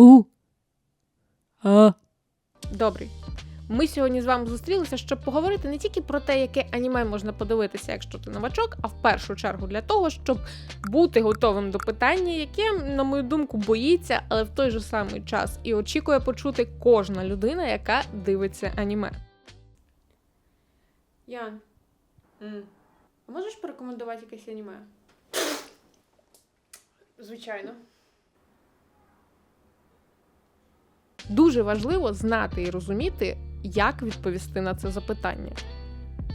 У. А. Добрий. Ми сьогодні з вами зустрілися, щоб поговорити не тільки про те, яке аніме можна подивитися, якщо ти новачок, а в першу чергу для того, щоб бути готовим до питання, яке, на мою думку, боїться, але в той же самий час і очікує почути кожна людина, яка дивиться аніме. Ян, а можеш порекомендувати якесь аніме? Звичайно. Дуже важливо знати і розуміти, як відповісти на це запитання.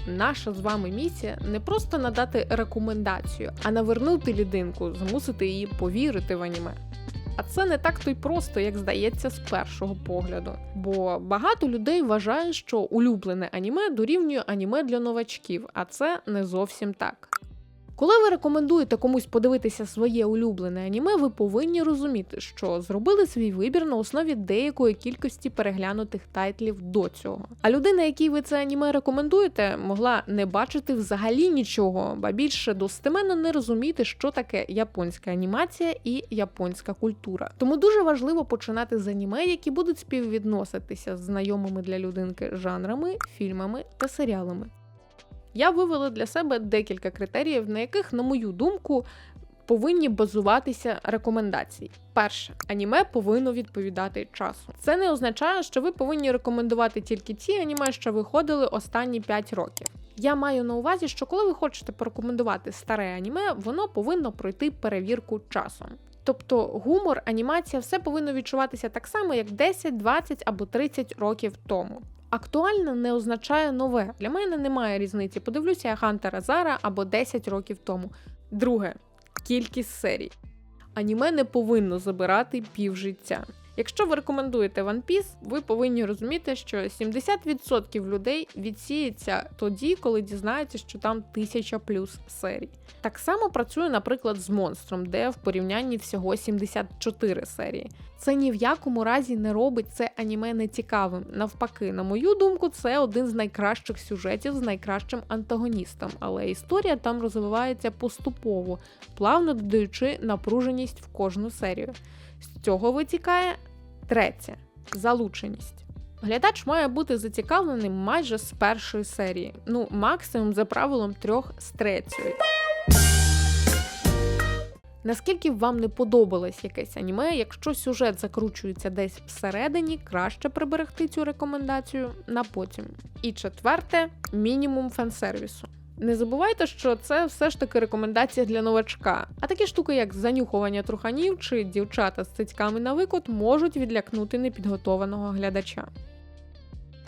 Наша з вами місія не просто надати рекомендацію, а навернути людинку, змусити її повірити в аніме. А це не так то й просто, як здається, з першого погляду. Бо багато людей вважає, що улюблене аніме дорівнює аніме для новачків, а це не зовсім так. Коли ви рекомендуєте комусь подивитися своє улюблене аніме, ви повинні розуміти, що зробили свій вибір на основі деякої кількості переглянутих тайтлів до цього. А людина, якій ви це аніме рекомендуєте, могла не бачити взагалі нічого, ба більше достеменно не розуміти, що таке японська анімація і японська культура. Тому дуже важливо починати з аніме, які будуть співвідноситися з знайомими для людинки жанрами, фільмами та серіалами. Я вивела для себе декілька критеріїв, на яких, на мою думку, повинні базуватися рекомендації. Перше, аніме повинно відповідати часу. Це не означає, що ви повинні рекомендувати тільки ті аніме, що виходили останні 5 років. Я маю на увазі, що коли ви хочете порекомендувати старе аніме, воно повинно пройти перевірку часом. Тобто гумор, анімація, все повинно відчуватися так само, як 10, 20 або 30 років тому. Актуальне не означає нове. Для мене немає різниці. Подивлюся я Хантера Зара або 10 років тому. Друге кількість серій. Аніме не повинно забирати півжиття. Якщо ви рекомендуєте One Piece, ви повинні розуміти, що 70% людей відсіється тоді, коли дізнаються, що там тисяча плюс серій. Так само працює, наприклад, з монстром, де в порівнянні всього 74 серії. Це ні в якому разі не робить це аніме нецікавим. Навпаки, на мою думку, це один з найкращих сюжетів з найкращим антагоністом, але історія там розвивається поступово, плавно додаючи напруженість в кожну серію. З цього витікає третє залученість. Глядач має бути зацікавленим майже з першої серії, ну максимум за правилом трьох з третьої. Наскільки вам не подобалось якесь аніме, якщо сюжет закручується десь всередині, краще приберегти цю рекомендацію на потім. І четверте мінімум фансервісу. Не забувайте, що це все ж таки рекомендація для новачка. А такі штуки, як занюхування труханів чи дівчата з цицьками на викот, можуть відлякнути непідготованого глядача.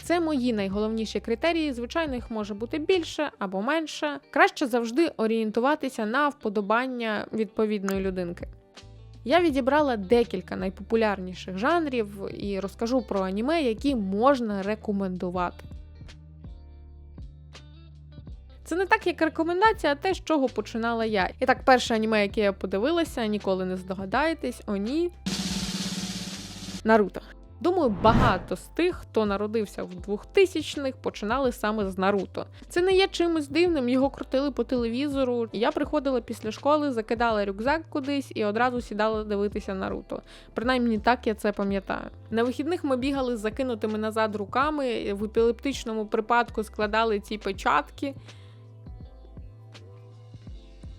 Це мої найголовніші критерії. Звичайно, їх може бути більше або менше. Краще завжди орієнтуватися на вподобання відповідної людинки. Я відібрала декілька найпопулярніших жанрів і розкажу про аніме, які можна рекомендувати. Це не так, як рекомендація, а те, з чого починала я. І так, перше аніме, яке я подивилася, ніколи не здогадаєтесь, о ні. Наруто. Думаю, багато з тих, хто народився в 2000-х, починали саме з Наруто. Це не є чимось дивним, його крутили по телевізору. Я приходила після школи, закидала рюкзак кудись і одразу сідала дивитися Наруто. Принаймні так я це пам'ятаю. На вихідних ми бігали з закинутими назад руками, в епілептичному припадку складали ці печатки.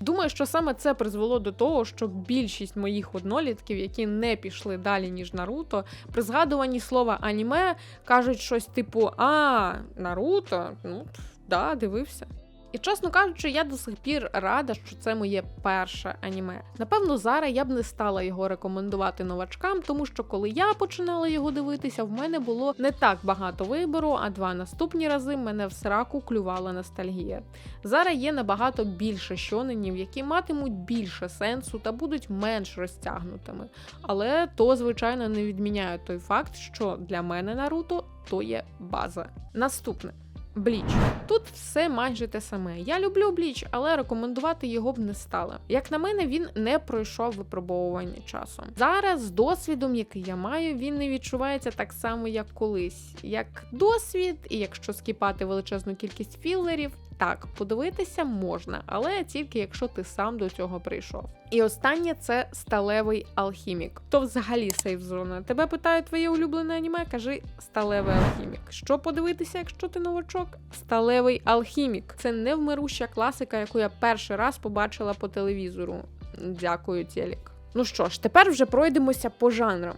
Думаю, що саме це призвело до того, що більшість моїх однолітків, які не пішли далі, ніж Наруто, при згадуванні слова аніме кажуть щось типу А, Наруто? Ну, да, дивився. І чесно кажучи, я до сих пір рада, що це моє перше аніме. Напевно, зараз я б не стала його рекомендувати новачкам, тому що коли я починала його дивитися, в мене було не так багато вибору, а два наступні рази мене в сраку клювала ностальгія. Зараз є набагато більше щоненів, які матимуть більше сенсу та будуть менш розтягнутими. Але то, звичайно, не відміняє той факт, що для мене Наруто то є база. Наступне. Бліч. Тут все майже те саме. Я люблю Бліч, але рекомендувати його б не стала. Як на мене, він не пройшов випробовування часом. Зараз з досвідом, який я маю, він не відчувається так само, як колись. Як досвід, і якщо скіпати величезну кількість філерів, Так, подивитися можна, але тільки якщо ти сам до цього прийшов. І останнє це сталевий алхімік. То взагалі сейф зона. Тебе питають твоє улюблене аніме, кажи сталевий алхімік. Що подивитися, якщо ти новачок? Сталевий алхімік. Це невмируща класика, яку я перший раз побачила по телевізору. Дякую, Телік. Ну що ж, тепер вже пройдемося по жанрам.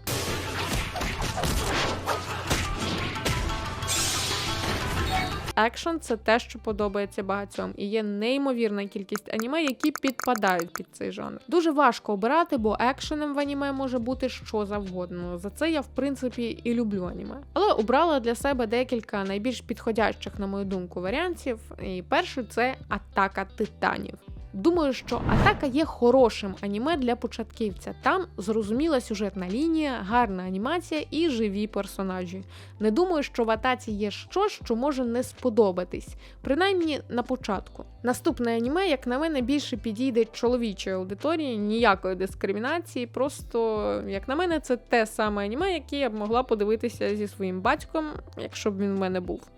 Екшн це те, що подобається багатьом, і є неймовірна кількість аніме, які підпадають під цей жанр. Дуже важко обирати, бо екшеном в аніме може бути що завгодно. За це я в принципі і люблю аніме. Але обрала для себе декілька найбільш підходящих, на мою думку, варіантів. І перший це атака титанів. Думаю, що атака є хорошим аніме для початківця. Там зрозуміла сюжетна лінія, гарна анімація і живі персонажі. Не думаю, що в атаці є щось, що може не сподобатись, принаймні на початку. Наступне аніме, як на мене, більше підійде чоловічої аудиторії, ніякої дискримінації. Просто, як на мене, це те саме аніме, яке я б могла подивитися зі своїм батьком, якщо б він в мене був.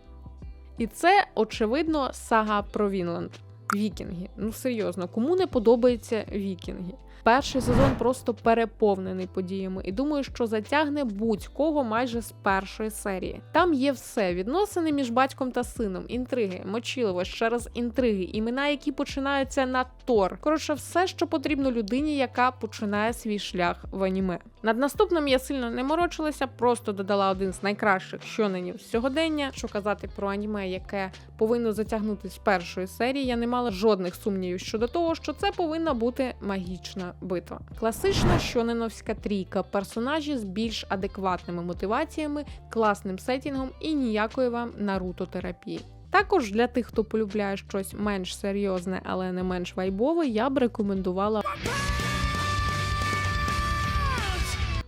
І це, очевидно, сага про Вінланд. Вікінги. Ну серйозно, кому не подобаються вікінги? Перший сезон просто переповнений подіями, і думаю, що затягне будь-кого майже з першої серії. Там є все: відносини між батьком та сином, інтриги, мочіливо, ще раз інтриги, імена, які починаються на Тор. Коротше, все, що потрібно людині, яка починає свій шлях в аніме. Над наступним я сильно не морочилася, просто додала один з найкращих щоненів сьогодення. Що казати про аніме, яке повинно затягнути з першої серії, я не мала жодних сумнівів щодо того, що це повинна бути магічна битва. Класична щоненовська трійка, персонажі з більш адекватними мотиваціями, класним сетінгом і ніякої вам нарутотерапії. Також для тих, хто полюбляє щось менш серйозне, але не менш вайбове, я б рекомендувала.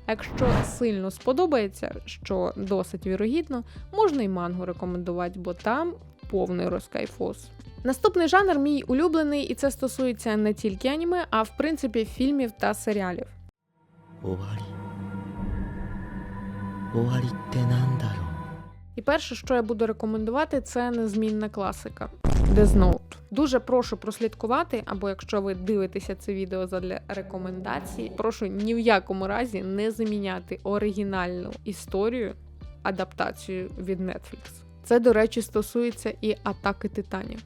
Якщо сильно сподобається, що досить вірогідно, можна й мангу рекомендувати, бо там повний розкайфос. Наступний жанр мій улюблений, і це стосується не тільки аніме, а в принципі фільмів та серіалів. І перше, що я буду рекомендувати, це незмінна класика. Death Note. Дуже прошу прослідкувати. Або якщо ви дивитеся це відео задля рекомендацій, прошу ні в якому разі не заміняти оригінальну історію адаптацію від Netflix. Це, до речі, стосується і атаки титанів.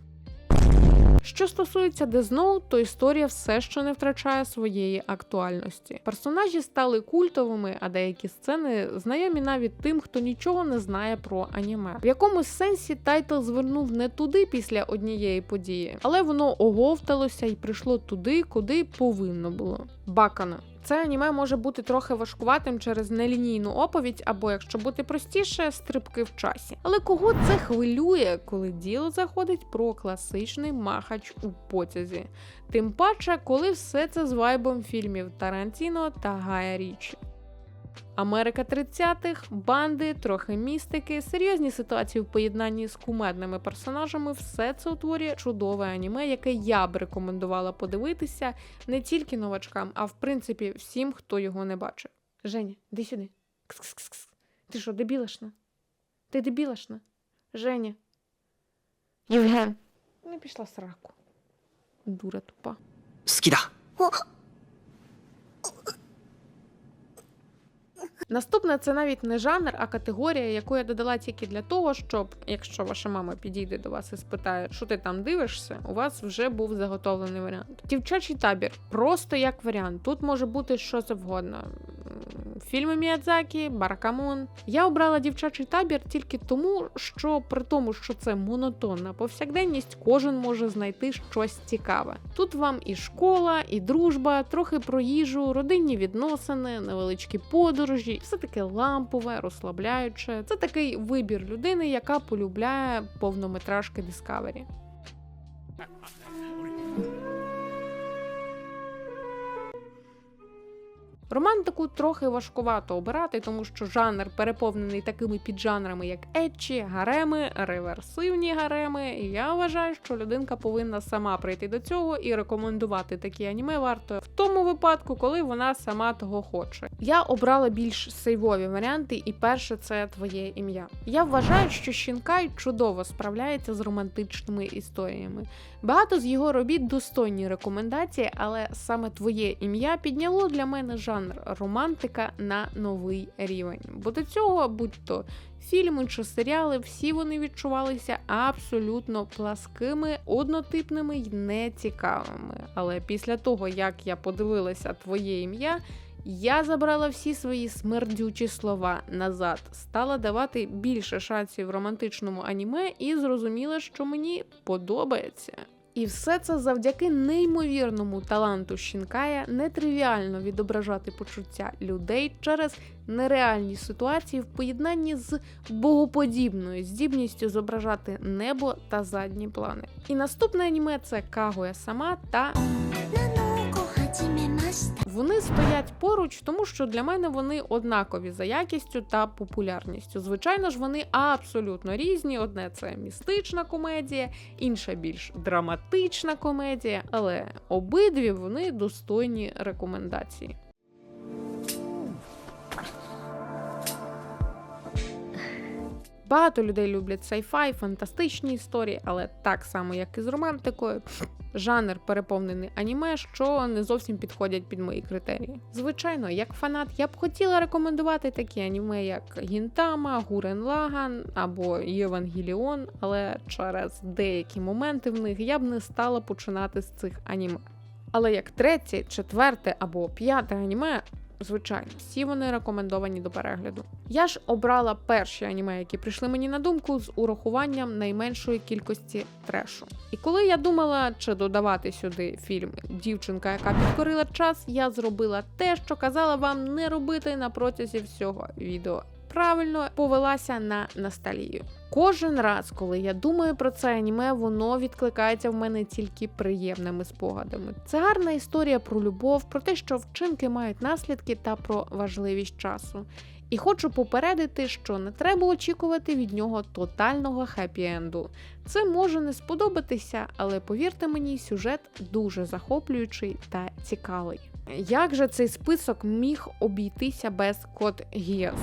Що стосується Note, то історія все ще не втрачає своєї актуальності. Персонажі стали культовими, а деякі сцени знайомі навіть тим, хто нічого не знає про аніме. В якомусь сенсі тайтл звернув не туди після однієї події, але воно оговталося і прийшло туди, куди повинно було. Бакана. Це аніме може бути трохи важкуватим через нелінійну оповідь, або якщо бути простіше, стрибки в часі. Але кого це хвилює, коли діло заходить про класичний махач у потязі? Тим паче, коли все це з вайбом фільмів Тарантіно та Гая Річі. Америка 30-х, банди, трохи містики, серйозні ситуації в поєднанні з кумедними персонажами все це утворює чудове аніме, яке я б рекомендувала подивитися не тільки новачкам, а в принципі всім, хто його не бачив. Женя, іди сюди. Кс-кс-кс. Ти що, дебілашна? Ти дебілашна? Женя. Євген. Не пішла сраку. Дура тупа. 好 Наступне це навіть не жанр, а категорія, яку я додала тільки для того, щоб, якщо ваша мама підійде до вас і спитає, що ти там дивишся, у вас вже був заготовлений варіант. Дівчачий табір просто як варіант. Тут може бути що завгодно. Фільми Міядзакі, Баракамон. Я обрала дівчачий табір тільки тому, що при тому, що це монотонна повсякденність, кожен може знайти щось цікаве. Тут вам і школа, і дружба, трохи про їжу, родинні відносини, невеличкі подорожі, все таке лампове, розслабляюче. Це такий вибір людини, яка полюбляє повнометражки Discovery. Романтику трохи важкувато обирати, тому що жанр переповнений такими піджанрами, як етчі, гареми, реверсивні гареми. Я вважаю, що людинка повинна сама прийти до цього і рекомендувати такі аніме варто в тому випадку, коли вона сама того хоче. Я обрала більш сейвові варіанти, і перше це твоє ім'я. Я вважаю, що Щінкай чудово справляється з романтичними історіями. Багато з його робіт достойні рекомендації, але саме твоє ім'я підняло для мене жанр романтика на новий рівень. Бо до цього, будь-то фільми чи серіали, всі вони відчувалися абсолютно пласкими, однотипними й нецікавими. Але після того, як я подивилася твоє ім'я. Я забрала всі свої смердючі слова назад, стала давати більше шансів романтичному аніме і зрозуміла, що мені подобається. І все це завдяки неймовірному таланту Щінкая нетривіально відображати почуття людей через нереальні ситуації в поєднанні з богоподібною здібністю зображати небо та задні плани. І наступне аніме це Кагуя сама та Вони стоять поруч, тому що для мене вони однакові за якістю та популярністю. Звичайно ж, вони абсолютно різні. Одне це містична комедія, інша більш драматична комедія, але обидві вони достойні рекомендації. Багато людей люблять сайфай, фантастичні історії, але так само, як і з романтикою, жанр переповнений аніме, що не зовсім підходять під мої критерії. Звичайно, як фанат, я б хотіла рекомендувати такі аніме, як Гінтама, Гурен Лаган або Євангеліон, але через деякі моменти в них я б не стала починати з цих аніме. Але як третє, четверте або п'яте аніме, звичайно, всі вони рекомендовані до перегляду. Я ж обрала перші аніме, які прийшли мені на думку з урахуванням найменшої кількості трешу. І коли я думала, чи додавати сюди фільм Дівчинка, яка підкорила час, я зробила те, що казала вам не робити на протязі всього відео. Правильно повелася на ностальгію. Кожен раз, коли я думаю про це аніме, воно відкликається в мене тільки приємними спогадами. Це гарна історія про любов, про те, що вчинки мають наслідки та про важливість часу. І хочу попередити, що не треба очікувати від нього тотального хеппі-енду. Це може не сподобатися, але повірте мені, сюжет дуже захоплюючий та цікавий. Як же цей список міг обійтися без код Гіас?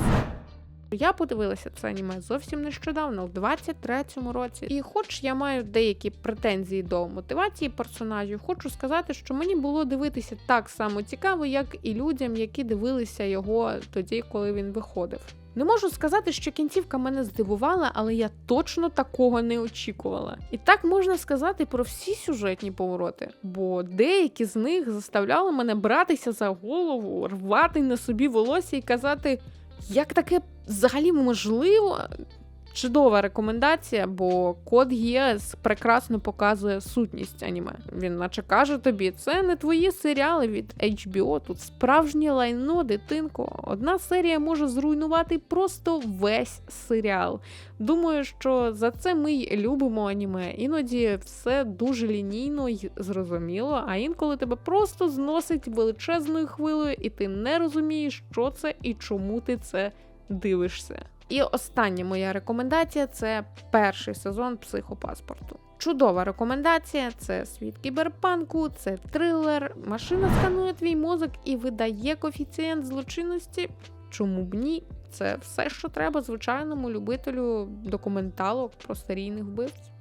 Я подивилася це аніме зовсім нещодавно, в 23-му році. І хоч я маю деякі претензії до мотивації персонажів, хочу сказати, що мені було дивитися так само цікаво, як і людям, які дивилися його тоді, коли він виходив. Не можу сказати, що кінцівка мене здивувала, але я точно такого не очікувала. І так можна сказати про всі сюжетні повороти, бо деякі з них заставляли мене братися за голову, рвати на собі волосся і казати, як таке взагалі можливо. Чудова рекомендація, бо код ГІС прекрасно показує сутність аніме. Він наче каже тобі, це не твої серіали від HBO, тут справжнє лайно, дитинко. Одна серія може зруйнувати просто весь серіал. Думаю, що за це ми й любимо аніме. Іноді все дуже лінійно й зрозуміло, а інколи тебе просто зносить величезною хвилею, і ти не розумієш, що це і чому ти це дивишся. І остання моя рекомендація це перший сезон психопаспорту. Чудова рекомендація це світ кіберпанку, це трилер. Машина сканує твій мозок і видає коефіцієнт злочинності. Чому б ні? Це все, що треба звичайному любителю документалок про серійних вбивць.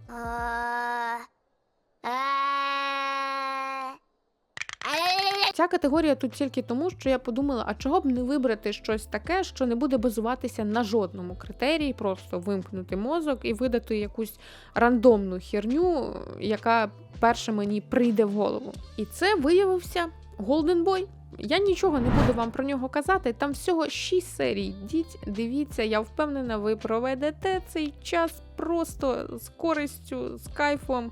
Ця категорія тут тільки тому, що я подумала, а чого б не вибрати щось таке, що не буде базуватися на жодному критерії, просто вимкнути мозок і видати якусь рандомну херню, яка перше мені прийде в голову. І це виявився Golden Boy. Я нічого не буду вам про нього казати. Там всього 6 серій. Йдіть, дивіться, я впевнена, ви проведете цей час просто з користю, з кайфом.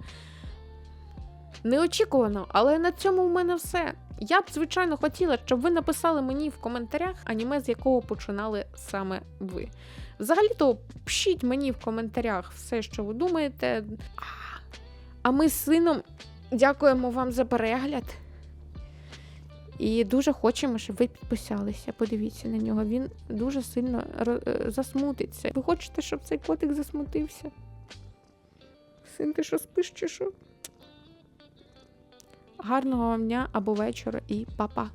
Неочікувано, але на цьому в мене все. Я б, звичайно, хотіла, щоб ви написали мені в коментарях аніме, з якого починали саме ви. Взагалі-то пишіть мені в коментарях все, що ви думаєте. А, ми з сином дякуємо вам за перегляд. І дуже хочемо, щоб ви підписалися. Подивіться на нього. Він дуже сильно е, засмутиться. Ви хочете, щоб цей котик засмутився? Син, ти що спиш чи що? Гарного вам дня або вечора і па-па!